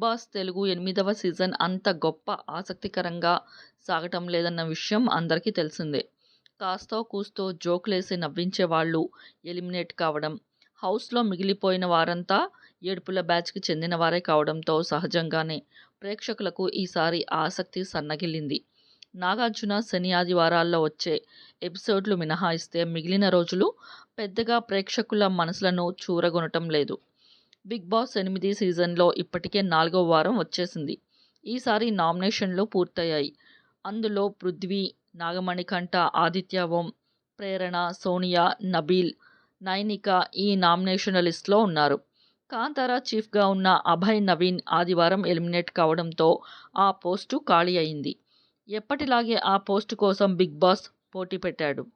Boss Telugu ఎనిమిదవ season అంత గొప్ప ఆసక్తికరంగా సాగటం లేదన్న విషయం అందరికీ తెలిసిందే. కాస్తో కూస్తో జోకులేసి నవ్వించే వాళ్ళు ఎలిమినేట్ కావడం, హౌస్లో మిగిలిపోయిన వారంతా ఏడుపుల బ్యాచ్కి చెందినవారే కావడంతో సహజంగానే ప్రేక్షకులకు ఈసారి ఆసక్తి సన్నగిల్లింది. నాగార్జున శని, ఆదివారాల్లో వచ్చే ఎపిసోడ్లు మినహాయిస్తే మిగిలిన రోజులు పెద్దగా ప్రేక్షకుల మనసులను చూరగొనటం లేదు. బిగ్ బాస్ ఎనిమిది సీజన్లో ఇప్పటికే నాలుగో వారం వచ్చేసింది. ఈసారి నామినేషన్లు పూర్తయ్యాయి. అందులో పృథ్వీ, నాగమణికంఠ, ఆదిత్య ఓం, ప్రేరణ, సోనియా, నబీల్, నైనిక ఈ నామినేషన్ల లిస్ట్లో ఉన్నారు. కాంతార చీఫ్గా ఉన్న అభయ్ నవీన్ ఆదివారం ఎలిమినేట్ కావడంతో ఆ పోస్టు ఖాళీ అయింది. ఎప్పటిలాగే ఆ పోస్టు కోసం బిగ్ బాస్ పోటీ పెట్టాడు.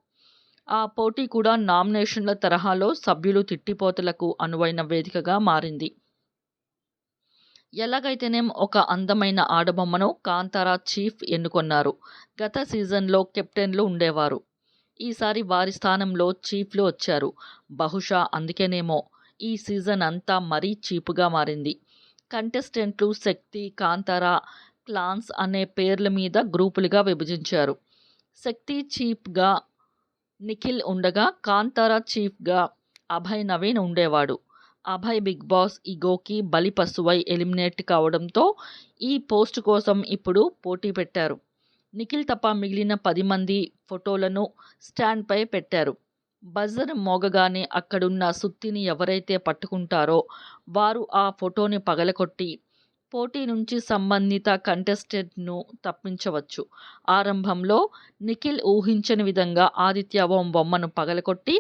ఆ పోటీ కూడా నామినేషన్ల తరహాలో సభ్యులు తిట్టిపోతలకు అనువైన వేదికగా మారింది. ఎలాగైతేనేం ఒక అందమైన ఆడబొమ్మను కాంతార చీఫ్ ఎన్నుకొన్నారు. గత సీజన్లో కెప్టెన్లు ఉండేవారు. ఈసారి వారి స్థానంలో చీఫ్లు వచ్చారు. బహుశా అందుకేనేమో ఈ సీజన్ అంతా మరీ చీప్గా మారింది. కంటెస్టెంట్లు శక్తి, కాంతారా క్లాన్స్ అనే పేర్ల మీద గ్రూపులుగా విభజించారు. శక్తి చీప్గా నిఖిల్ ఉండగా కాంతార చీఫ్గా అభయ్ నవీన్ ఉండేవాడు. అభయ్ బిగ్ బాస్ ఇగోకి బలి పశువై ఎలిమినేట్ కావడంతో ఈ పోస్ట్ కోసం ఇప్పుడు పోటీ పెట్టారు. నిఖిల్ తప్ప మిగిలిన పది మంది ఫోటోలను స్టాండ్పై పెట్టారు. బజర్ మోగగానే అక్కడున్న సుత్తిని ఎవరైతే పట్టుకుంటారో వారు ఆ ఫోటోని పగలగొట్టి పోటీ నుంచి సంబంధిత కంటెస్టెంట్ను తప్పించవచ్చు. ఆరంభంలో నిఖిల్ ఊహించని విధంగా ఆదిత్య ఓం బొమ్మను పగలగొట్టి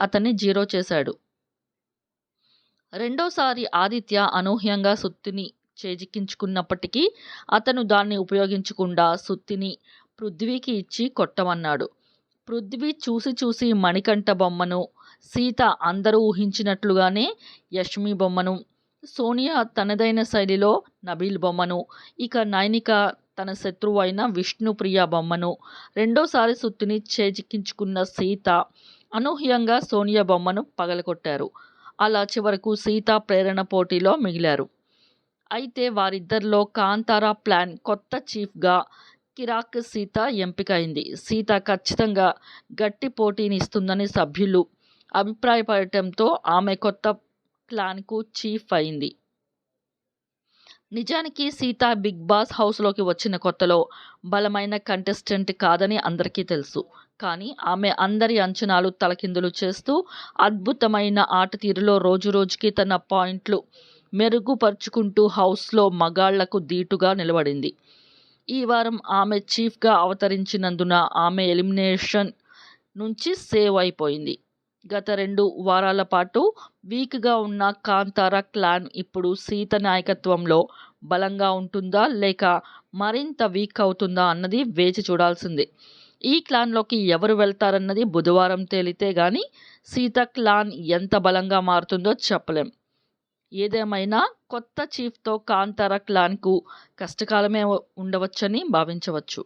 అతన్ని జీరో చేశాడు. రెండోసారి ఆదిత్య అనూహ్యంగా సుత్తిని చేజిక్కించుకున్నప్పటికీ అతను దాన్ని ఉపయోగించకుండా సుత్తిని పృథ్వీకి ఇచ్చి కొట్టమన్నాడు. పృథ్వీ చూసి చూసి మణికంఠ బొమ్మను, సీత అందరూ ఊహించినట్లుగానే యష్మి బొమ్మను, సోనియా తనదైన శైలిలో నబీల్ బొమ్మను, ఇక నైనిక తన శత్రువు అయిన విష్ణుప్రియ బొమ్మను, రెండోసారి సుత్తిని చేజిక్కించుకున్న సీత అనూహ్యంగా సోనియా బొమ్మను పగలగొట్టారు. అలా చివరకు సీత, ప్రేరణ పోటీలో మిగిలారు. అయితే వారిద్దరిలో కాంతార ప్లాన్ కొత్త చీఫ్గా కిరాక్ సీత ఎంపికైంది. సీత ఖచ్చితంగా గట్టి పోటీని ఇస్తుందని సభ్యులు అభిప్రాయపడటంతో ఆమె కొత్త క్లాన్కు చీఫ్ అయింది. నిజానికి సీత బిగ్ బాస్ హౌస్లోకి వచ్చిన కొత్తలో బలమైన కంటెస్టెంట్ కాదని అందరికీ తెలుసు. కానీ ఆమె అందరి అంచనాలు తలకిందులు చేస్తూ అద్భుతమైన ఆటతీరులో రోజురోజుకీ తన పాయింట్లు మెరుగుపరుచుకుంటూ హౌస్లో మగాళ్ళకు దీటుగా నిలబడింది. ఈ వారం ఆమె చీఫ్గా అవతరించినందున ఆమె ఎలిమినేషన్ నుంచి సేవ్ అయిపోయింది. గత రెండు వారాల పాటు వీక్గా ఉన్న కాంతార క్లాన్ ఇప్పుడు సీత నాయకత్వంలో బలంగా ఉంటుందా లేక మరింత వీక్ అవుతుందా అన్నది వేచి చూడాల్సిందే. ఈ క్లాన్లోకి ఎవరు వెళ్తారన్నది బుధవారం తేలితే కానీ సీత క్లాన్ ఎంత బలంగా మారుతుందో చెప్పలేం. ఏదేమైనా కొత్త చీఫ్తో కాంతార క్లాన్కు కష్టకాలమే ఉండవచ్చని భావించవచ్చు.